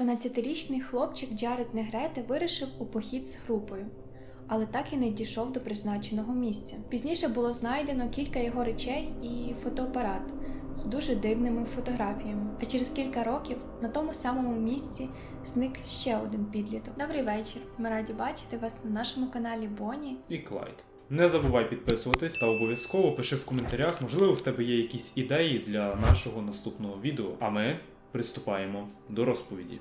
12-річний хлопчик Джаред Негрете вирішив у похід з групою, але так і не дійшов до призначеного місця. Пізніше було знайдено кілька його речей і фотоапарат з дуже дивними фотографіями. А через кілька років на тому самому місці зник ще один підліток. Добрий вечір. Ми раді бачити вас на нашому каналі Боні. і Клайд. Не забувай підписуватись та обов'язково пиши в коментарях, можливо, в тебе є якісь ідеї для нашого наступного відео. А ми приступаємо до розповіді.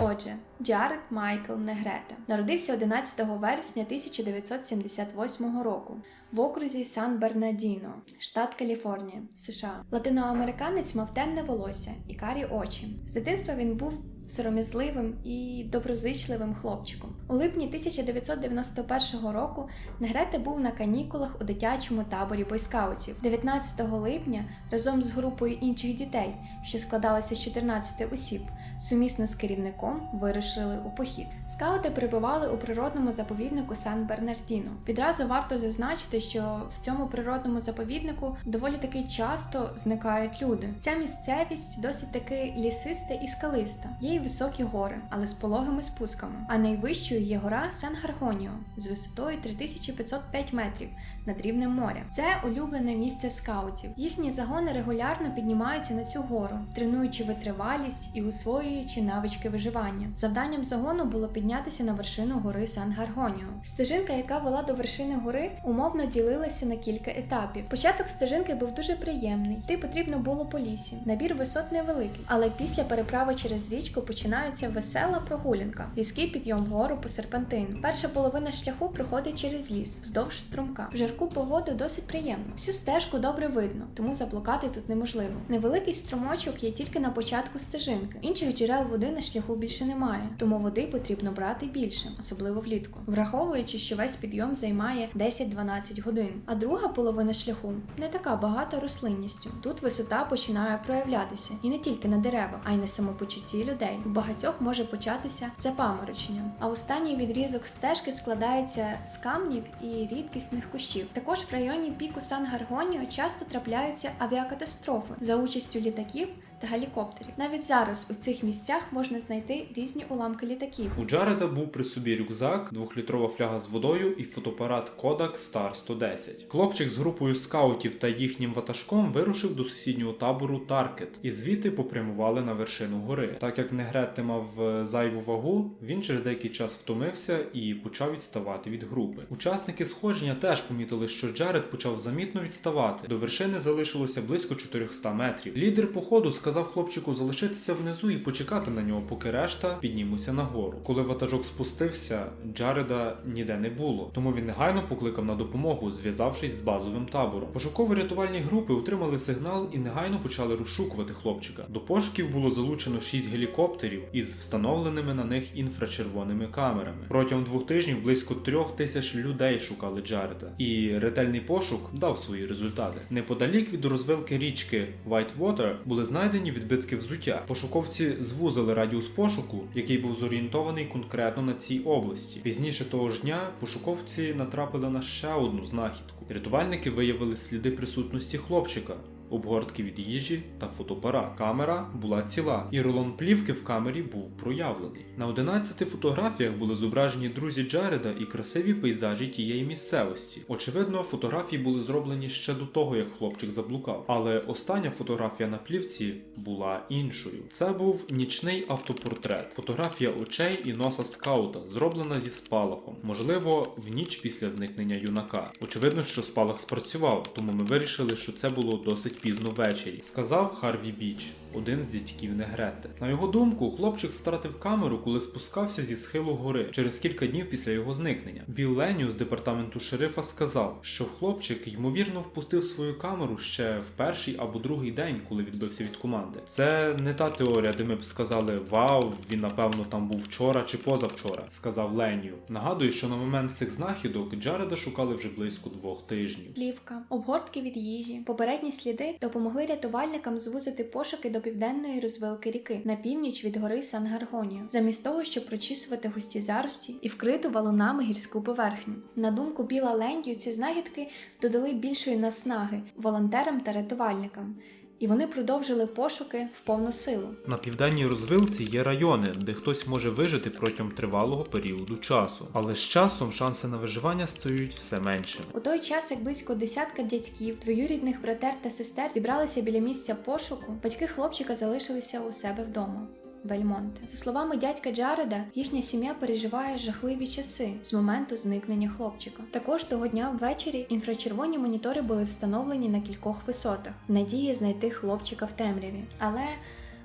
Отже, Джаред Майкл Негрета народився 11 вересня 1978 року в окрузі Сан Бернадіно, штат Каліфорнія, США. Латиноамериканець мав темне волосся і карі очі. З дитинства він був сором'язливим і доброзичливим хлопчиком. У липні 1991 року Негрете був на канікулах у дитячому таборі бойскаутів. 19 липня разом з групою інших дітей, що складалася з 14 осіб, сумісно з керівником вирушили у похід. Скаути перебували у природному заповіднику Сан Бернардіно. Відразу варто зазначити, що в цьому природному заповіднику доволі таки часто зникають люди. Ця місцевість досить таки лісиста і скалиста. Є й високі гори, але з пологими спусками. А найвищою є гора Сан Гаргоніо з висотою 3505 метрів над рівнем моря. Це улюблене місце скаутів. Їхні загони регулярно піднімаються на цю гору, тренуючи витривалість і освоюючи навички виживання. Завданням загону було піднятися на вершину гори Сан Гаргоніо. Стежинка, яка вела до вершини гори, умовно ділилася на кілька етапів. Початок стежинки був дуже приємний. Йти потрібно було по лісі. Набір висот невеликий, але після переправи через річку починається весела прогулянка, різкий підйом вгору по серпантину. Перша половина шляху проходить через ліс, вздовж струмка. В жарку погоду досить приємно. Всю стежку добре видно, тому заблукати тут неможливо. Невеликий струмочок є тільки на початку стежинки. Інших джерел води на шляху більше немає, тому води потрібно брати більше, особливо влітку, враховуючи, що весь підйом займає 10-12 годин. А друга половина шляху не така багата рослинністю. Тут висота починає проявлятися і не тільки на деревах, а й на самопочутті людей. У багатьох може початися запаморочення. А останній відрізок стежки складається з камнів і рідкісних кущів. Також в районі піку Сан Гаргоніо часто трапляються авіакатастрофи за участю літаків та гелікоптерів. Навіть зараз у цих місцях можна знайти різні уламки літаків. У Джареда був при собі рюкзак, двохлітрова фляга з водою і фотоапарат Kodak Star 110. Хлопчик з групою скаутів та їхнім ватажком вирушив до сусіднього табору Таркет і звідти попрямували на вершину гори. Так як Негрете мав е, зайву вагу, він через деякий час втомився і почав відставати від групи. Учасники сходження теж помітили, що Джаред почав замітно відставати. До вершини залишилося близько 400 метрів. Лідер походу сказав хлопчику залишитися внизу і почекати на нього, поки решта піднімуться нагору. Коли ватажок спустився, Джареда ніде не було, тому він негайно покликав на допомогу, зв'язавшись з базовим табором. Пошуково-рятувальні групи отримали сигнал і негайно почали розшукувати хлопчика. До пошуків було залучено 6 гелікоптерів із встановленими на них інфрачервоними камерами. Протягом двох тижнів близько трьох тисяч людей шукали Джареда, і ретельний пошук дав свої результати. Неподалік від розвилки річки Whitewater були знайдені відбитки взуття. Пошуковці звузили радіус пошуку, який був зорієнтований конкретно на цій області. Пізніше того ж дня пошуковці натрапили на ще одну знахідку. Рятувальники виявили сліди присутності хлопчика. Обгортки від їжі та фотоапарат. Камера була ціла, і рулон плівки в камері був проявлений. На 11 фотографіях були зображені друзі Джареда і красиві пейзажі тієї місцевості. Очевидно, фотографії були зроблені ще до того, як хлопчик заблукав. Але остання фотографія на плівці була іншою. Це був нічний автопортрет, фотографія очей і носа скаута, зроблена зі спалахом, можливо, в ніч після зникнення юнака. Очевидно, що спалах спрацював, тому ми вирішили, що це було досить пізно ввечері, сказав Харві Біч, один з дядьків Негрети. На його думку, хлопчик втратив камеру, коли спускався зі схилу гори через кілька днів після його зникнення. Біл Леню з департаменту шерифа сказав, що хлопчик ймовірно впустив свою камеру ще в перший або другий день, коли відбився від команди. Це не та теорія, де ми б сказали Вау, він напевно там був вчора чи позавчора, сказав Леню. Нагадую, що на момент цих знахідок Джареда шукали вже близько двох тижнів. Плівка, обгортки від їжі, попередні сліди допомогли рятувальникам звузити пошуки до південної розвилки ріки на північ від гори Сан Гаргоніо, замість того, щоб прочісувати густі зарості і вкриту валунами гірську поверхню. На думку Біла Лендію, ці знахідки додали більшої наснаги волонтерам та рятувальникам. І вони продовжили пошуки в повну силу. На південній розвилці є райони, де хтось може вижити протягом тривалого періоду часу, але з часом шанси на виживання стають все меншими. У той час, як близько десятка дядьків, двоюрідних братер та сестер зібралися біля місця пошуку, батьки хлопчика залишилися у себе вдома. Вельмонте. За словами дядька Джареда, їхня сім'я переживає жахливі часи з моменту зникнення хлопчика. Також того дня ввечері інфрачервоні монітори були встановлені на кількох висотах, в надії знайти хлопчика в темряві. Але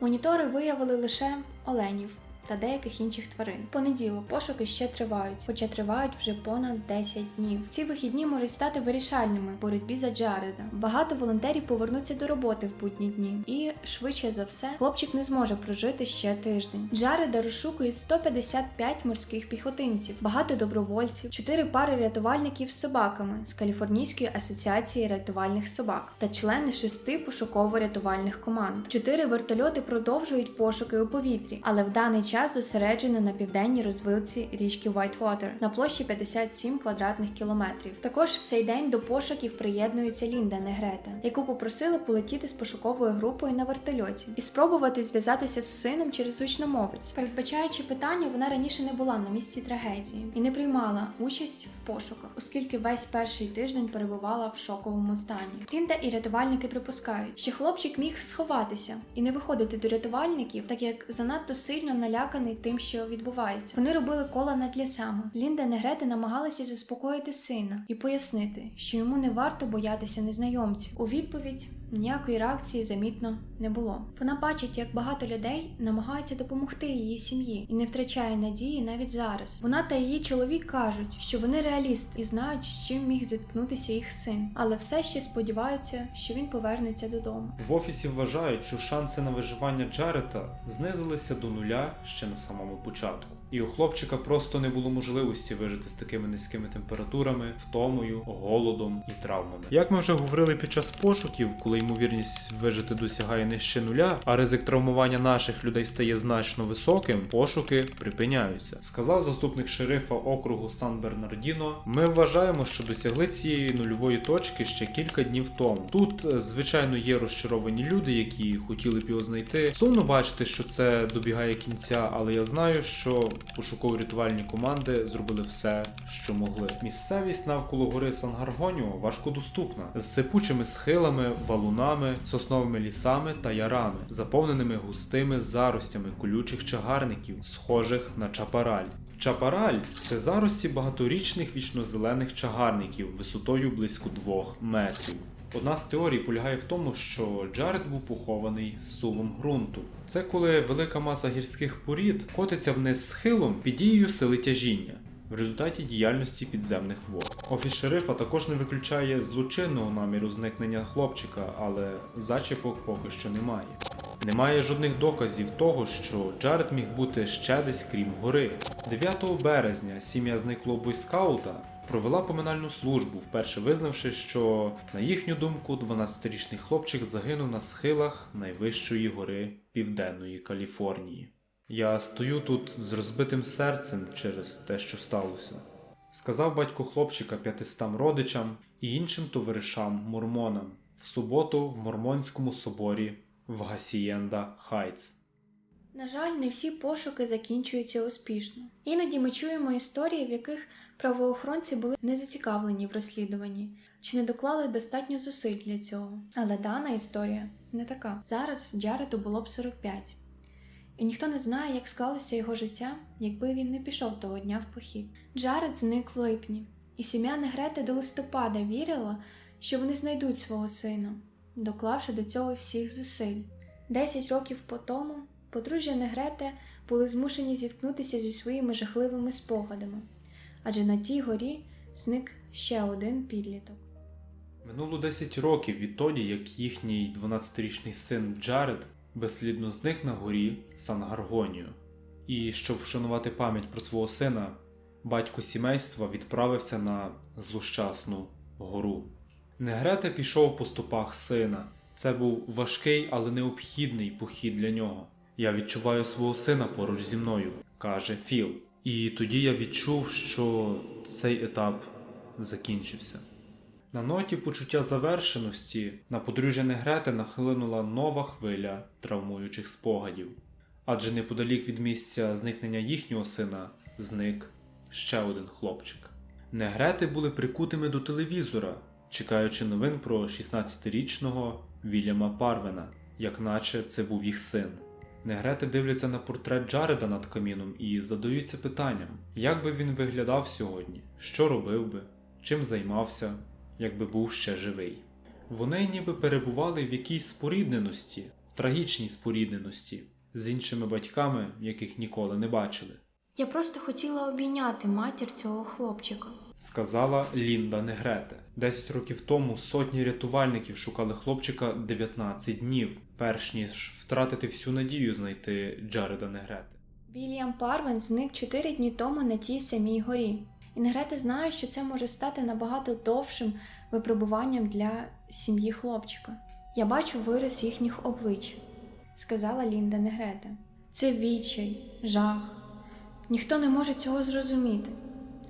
монітори виявили лише оленів. Та деяких інших тварин. Понеділок пошуки ще тривають, хоча тривають вже понад 10 днів. Ці вихідні можуть стати вирішальними в боротьбі за Джареда. Багато волонтерів повернуться до роботи в будні дні, і швидше за все, хлопчик не зможе прожити ще тиждень. Джареда розшукують 155 морських піхотинців, багато добровольців, 4 пари рятувальників з собаками з Каліфорнійської асоціації рятувальних собак та члени шести пошуково-рятувальних команд. Чотири вертольоти продовжують пошуки у повітрі, але в даний час зосереджено на південній розвилці річки Whitewater на площі 57 квадратних кілометрів. Також в цей день до пошуків приєднується Лінда Негрета, яку попросили полетіти з пошуковою групою на вертольоті і спробувати зв'язатися з сином через гучномовець. Передбачаючи питання, вона раніше не була на місці трагедії і не приймала участь в пошуках, оскільки весь перший тиждень перебувала в шоковому стані. Лінда і рятувальники припускають, що хлопчик міг сховатися і не виходити до рятувальників, так як занадто сильно наляканий тим, що відбувається. Вони робили кола над лісами. Лінда Негрети намагалася заспокоїти сина і пояснити, що йому не варто боятися незнайомців. У відповідь ніякої реакції замітно не було. Вона бачить, як багато людей намагаються допомогти її сім'ї і не втрачає надії навіть зараз. Вона та її чоловік кажуть, що вони реалісти і знають, з чим міг зіткнутися їх син, але все ще сподіваються, що він повернеться додому. В офісі вважають, що шанси на виживання Джарета знизилися до нуля ще на самому початку. І у хлопчика просто не було можливості вижити з такими низькими температурами, втомою, голодом і травмами. Як ми вже говорили під час пошуків, коли ймовірність вижити досягає нижче нуля, а ризик травмування наших людей стає значно високим, пошуки припиняються. Сказав заступник шерифа округу Сан Бернардіно. Ми вважаємо, що досягли цієї нульової точки ще кілька днів тому. Тут, е, звичайно, є розчаровані люди, які хотіли б його знайти. Сумно бачити, що це добігає кінця, але я знаю, що пошуково-рятувальні команди зробили все, що могли. Місцевість навколо гори Сан-Гаргоніо важкодоступна з сипучими схилами, валунами, сосновими лісами та ярами, заповненими густими заростями колючих чагарників, схожих на чапараль. Чапараль це зарості багаторічних вічнозелених чагарників висотою близько 2 метрів. Одна з теорій полягає в тому, що Джаред був похований з сувом ґрунту. Це коли велика маса гірських порід котиться вниз схилом під дією сили тяжіння в результаті діяльності підземних вод. Офіс шерифа також не виключає злочинного наміру зникнення хлопчика, але зачіпок поки що немає. Немає жодних доказів того, що Джаред міг бути ще десь крім гори. 9 березня сім'я зниклого бойскаута провела поминальну службу, вперше визнавши, що, на їхню думку, 12-річний хлопчик загинув на схилах найвищої гори Південної Каліфорнії. Я стою тут з розбитим серцем через те, що сталося, сказав батько хлопчика 500 родичам і іншим товаришам мормонам в суботу в Мормонському соборі в Гасієнда Хайтс. На жаль, не всі пошуки закінчуються успішно. Іноді ми чуємо історії, в яких правоохоронці були не зацікавлені в розслідуванні чи не доклали достатньо зусиль для цього. Але дана історія не така. Зараз Джареду було б 45. І ніхто не знає, як склалося його життя, якби він не пішов того дня в похід. Джаред зник в липні, і сім'я Негрети до листопада вірила, що вони знайдуть свого сина, доклавши до цього всіх зусиль. Десять років по тому подружжя Негрете були змушені зіткнутися зі своїми жахливими спогадами, адже на тій горі зник ще один підліток. Минуло 10 років відтоді, як їхній 12-річний син Джаред безслідно зник на горі Сан-Гаргоніо. І щоб вшанувати пам'ять про свого сина, батько сімейства відправився на злощасну гору. Негрете пішов по стопах сина. Це був важкий, але необхідний похід для нього. Я відчуваю свого сина поруч зі мною, каже Філ. І тоді я відчув, що цей етап закінчився. На ноті почуття завершеності на подружжя Негрети нахилинула нова хвиля травмуючих спогадів. Адже неподалік від місця зникнення їхнього сина зник ще один хлопчик. Негрети були прикутими до телевізора, чекаючи новин про 16-річного Вільяма Парвена, як наче це був їх син. Негрети дивляться на портрет Джареда над каміном і задаються питанням, як би він виглядав сьогодні, що робив би, чим займався, якби був ще живий. Вони ніби перебували в якійсь спорідненості, трагічній спорідненості з іншими батьками, яких ніколи не бачили, Я просто хотіла обійняти матір цього хлопчика. сказала Лінда Негрете. Десять років тому сотні рятувальників шукали хлопчика 19 днів, перш ніж втратити всю надію знайти Джареда Негрете. Вільям Парвен зник чотири дні тому на тій самій горі. Інгрета знає, що це може стати набагато довшим випробуванням для сім'ї хлопчика. Я бачу вираз їхніх облич, сказала Лінда Негрета. Це відчай, жах. Ніхто не може цього зрозуміти,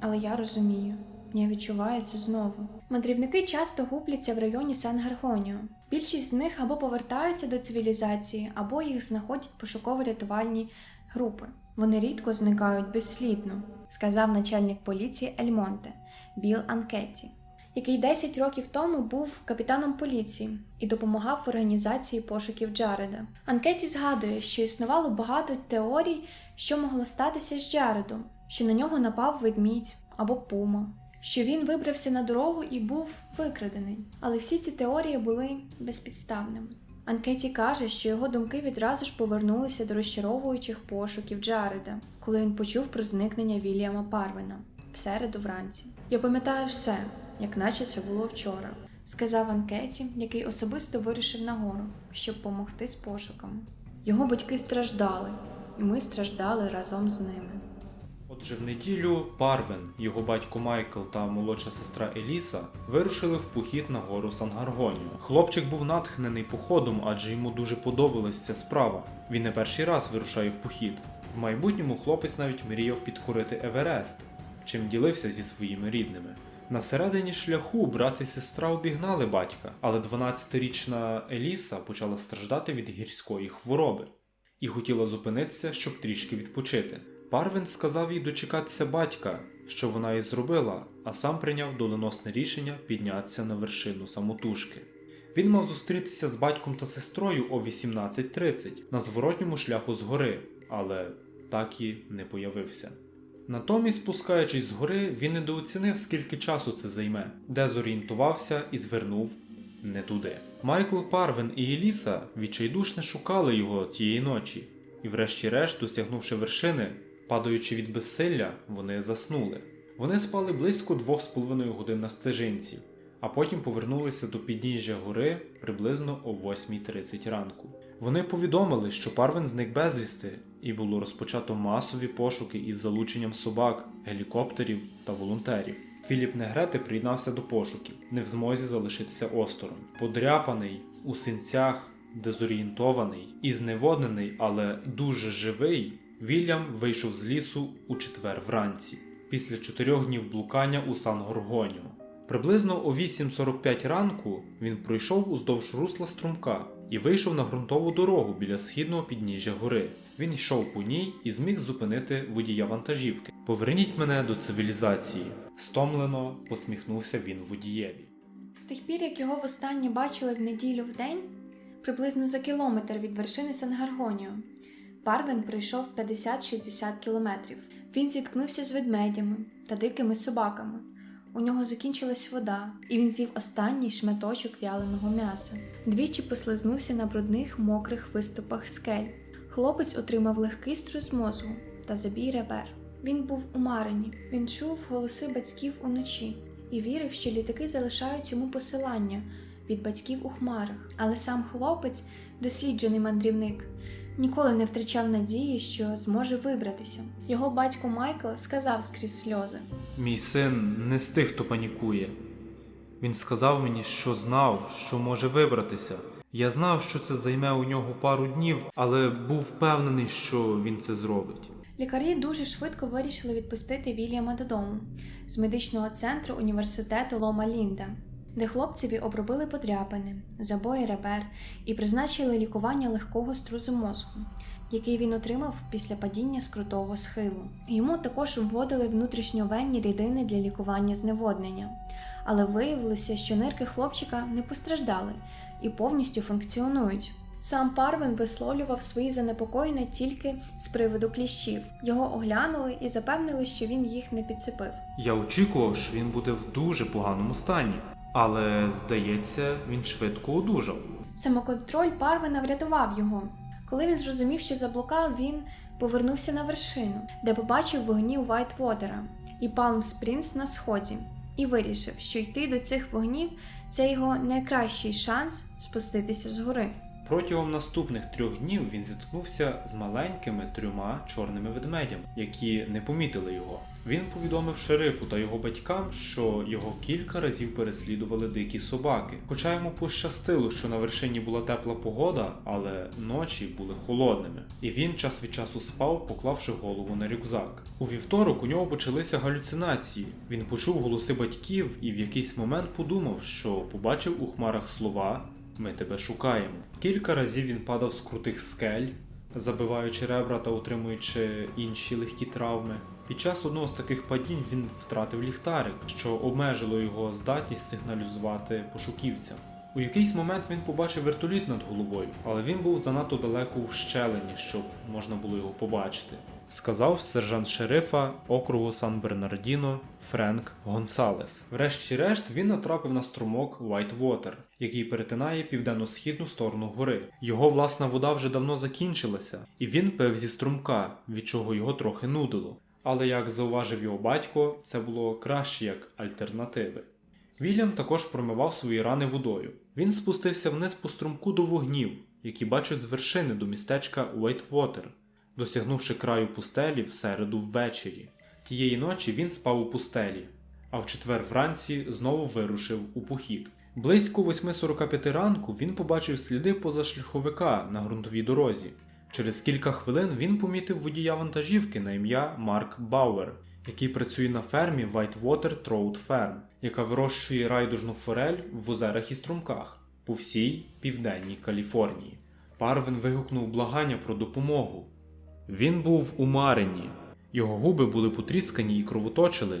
але я розумію. Я відчуваю це знову. Мандрівники часто губляться в районі Сан Гаргоніо. Більшість з них або повертаються до цивілізації, або їх знаходять пошуково-рятувальні групи. Вони рідко зникають безслідно, сказав начальник поліції Ельмонте Біл Анкетті, який 10 років тому був капітаном поліції і допомагав в організації пошуків Джареда. Анкеті згадує, що існувало багато теорій, що могло статися з Джаредом, що на нього напав ведмідь або пума, що він вибрався на дорогу і був викрадений. Але всі ці теорії були безпідставними. Анкеті каже, що його думки відразу ж повернулися до розчаровуючих пошуків Джареда, коли він почув про зникнення Вільяма Парвена в середу вранці. Я пам'ятаю все, як наче це було вчора, сказав Анкеті, який особисто вирішив нагору, щоб помогти з пошуками. Його батьки страждали, і ми страждали разом з ними. Отже, в неділю Парвен, його батько Майкл та молодша сестра Еліса вирушили в похід на гору Сангаргонію. Хлопчик був натхнений походом, адже йому дуже подобалась ця справа. Він не перший раз вирушає в похід. В майбутньому хлопець навіть мріяв підкорити Еверест, чим ділився зі своїми рідними. На середині шляху брат і сестра обігнали батька, але 12-річна Еліса почала страждати від гірської хвороби і хотіла зупинитися, щоб трішки відпочити. Парвин сказав їй дочекатися батька, що вона і зробила, а сам прийняв доленосне рішення піднятися на вершину самотужки. Він мав зустрітися з батьком та сестрою о 18.30 на зворотньому шляху з гори, але так і не появився. Натомість, спускаючись з гори, він недооцінив, скільки часу це займе, дезорієнтувався і звернув не туди. Майкл Парвин і Еліса відчайдушно шукали його тієї ночі, і, врешті-решт, досягнувши вершини, падаючи від безсилля, вони заснули. Вони спали близько двох з половиною годин на стежинці, а потім повернулися до підніжжя гори приблизно о 8.30 ранку. Вони повідомили, що Парвин зник безвісти, і було розпочато масові пошуки із залученням собак, гелікоптерів та волонтерів. Філіп Негрети приєднався до пошуків, не в змозі залишитися осторонь. Подряпаний, у синцях, дезорієнтований і зневоднений, але дуже живий, Вільям вийшов з лісу у четвер вранці, після чотирьох днів блукання у Сан-Горгоніо. Приблизно о 8.45 ранку він пройшов уздовж русла струмка і вийшов на ґрунтову дорогу біля східного підніжжя гори. Він йшов по ній і зміг зупинити водія вантажівки. Поверніть мене до цивілізації. Стомлено посміхнувся він водієві. З тих пір, як його востаннє бачили в неділю в день, приблизно за кілометр від вершини Сан-Гаргоніо, Парвен пройшов 50-60 кілометрів. Він зіткнувся з ведмедями та дикими собаками. У нього закінчилась вода, і він з'їв останній шматочок вяленого м'яса. Двічі послизнувся на брудних мокрих виступах скель. Хлопець отримав легкий струс мозку та забій ребер. Він був у Марині. Він чув голоси батьків уночі і вірив, що літаки залишають йому посилання від батьків у хмарах. Але сам хлопець, досліджений мандрівник, ніколи не втрачав надії, що зможе вибратися. Його батько Майкл сказав скрізь сльози. Мій син не з тих, хто панікує. Він сказав мені, що знав, що може вибратися. Я знав, що це займе у нього пару днів, але був впевнений, що він це зробить. Лікарі дуже швидко вирішили відпустити Вільяма додому з медичного центру університету Лома Лінда. Де хлопцеві обробили подряпини, забої ребер і призначили лікування легкого струзу мозку, який він отримав після падіння з крутого схилу. Йому також вводили внутрішньовенні рідини для лікування зневоднення, але виявилося, що нирки хлопчика не постраждали і повністю функціонують. Сам Парвин висловлював свої занепокоєння тільки з приводу кліщів. Його оглянули і запевнили, що він їх не підцепив. Я очікував, що він буде в дуже поганому стані, але здається, він швидко одужав. Самоконтроль Парвина врятував його. Коли він зрозумів, що заблукав, він повернувся на вершину, де побачив вогні Вайтвотера і Палм Спрінс на сході, і вирішив, що йти до цих вогнів це його найкращий шанс спуститися з гори. Протягом наступних трьох днів він зіткнувся з маленькими трьома чорними ведмедями, які не помітили його. Він повідомив шерифу та його батькам, що його кілька разів переслідували дикі собаки. Хоча йому пощастило, що на вершині була тепла погода, але ночі були холодними, і він час від часу спав, поклавши голову на рюкзак. У вівторок у нього почалися галюцинації. Він почув голоси батьків і в якийсь момент подумав, що побачив у хмарах слова ми тебе шукаємо. Кілька разів він падав з крутих скель, забиваючи ребра та отримуючи інші легкі травми. Під час одного з таких падінь він втратив ліхтарик, що обмежило його здатність сигналізувати пошуківцям. У якийсь момент він побачив вертоліт над головою, але він був занадто далеко в щелені, щоб можна було його побачити. Сказав сержант шерифа округу Сан Бернардіно Френк Гонсалес. Врешті-решт він натрапив на струмок Вайтвотер, який перетинає південно-східну сторону гори. Його власна вода вже давно закінчилася, і він пив зі струмка, від чого його трохи нудило. Але як зауважив його батько, це було краще як альтернативи. Вільям також промивав свої рани водою. Він спустився вниз по струмку до вогнів, які бачив з вершини до містечка Уайтвотер, досягнувши краю пустелі в середу ввечері. Тієї ночі він спав у пустелі, а в четвер вранці знову вирушив у похід. Близько 8.45 ранку він побачив сліди позашляховика на ґрунтовій дорозі. Через кілька хвилин він помітив водія вантажівки на ім'я Марк Бауер, який працює на фермі Whitewater Trout Farm, яка вирощує райдужну форель в озерах і струмках по всій південній Каліфорнії. Парвин вигукнув благання про допомогу. Він був у Марині. Його губи були потріскані і кровоточили.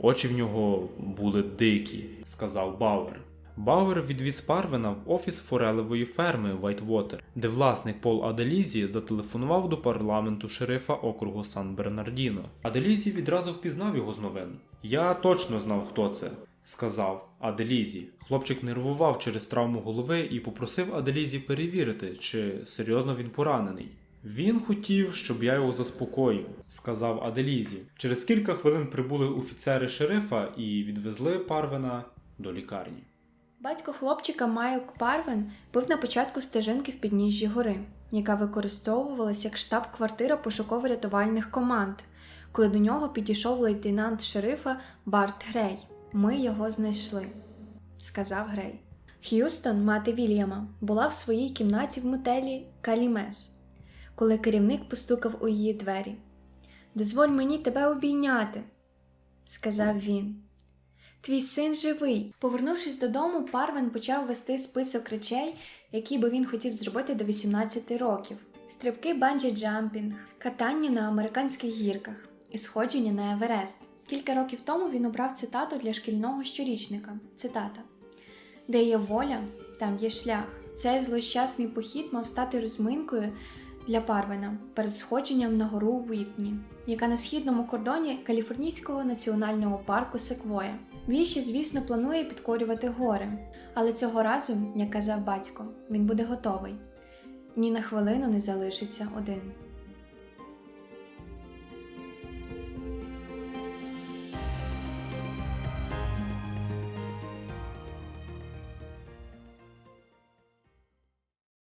Очі в нього були дикі, сказав Бауер. Бауер відвіз Парвина в офіс форелевої ферми Вайтвотер, де власник Пол Аделізі зателефонував до парламенту шерифа округу Сан Бернардіно. Аделізі відразу впізнав його з новин. Я точно знав, хто це, сказав Аделізі. Хлопчик нервував через травму голови і попросив Аделізі перевірити, чи серйозно він поранений. Він хотів, щоб я його заспокоїв, сказав Аделізі. Через кілька хвилин прибули офіцери шерифа і відвезли Парвена до лікарні. Батько хлопчика Майк Парвен був на початку стежинки в підніжжі гори, яка використовувалася як штаб-квартира пошуково-рятувальних команд, коли до нього підійшов лейтенант шерифа Барт Грей. Ми його знайшли, сказав Грей. Х'юстон, мати Вільяма, була в своїй кімнаті в мотелі Калімес, коли керівник постукав у її двері. Дозволь мені тебе обійняти, сказав він. Твій син живий. Повернувшись додому, Парвен почав вести список речей, які би він хотів зробити до 18 років: стрибки банджі джампінг, катання на американських гірках і сходження на Еверест. Кілька років тому він обрав цитату для шкільного щорічника. Цитата: Де є воля, там є шлях. Цей злощасний похід мав стати розминкою для Парвена перед сходженням на гору Уітні, яка на східному кордоні Каліфорнійського національного парку Секвоя. Він ще, звісно, планує підкорювати гори, але цього разу, як казав батько, він буде готовий. Ні на хвилину не залишиться один.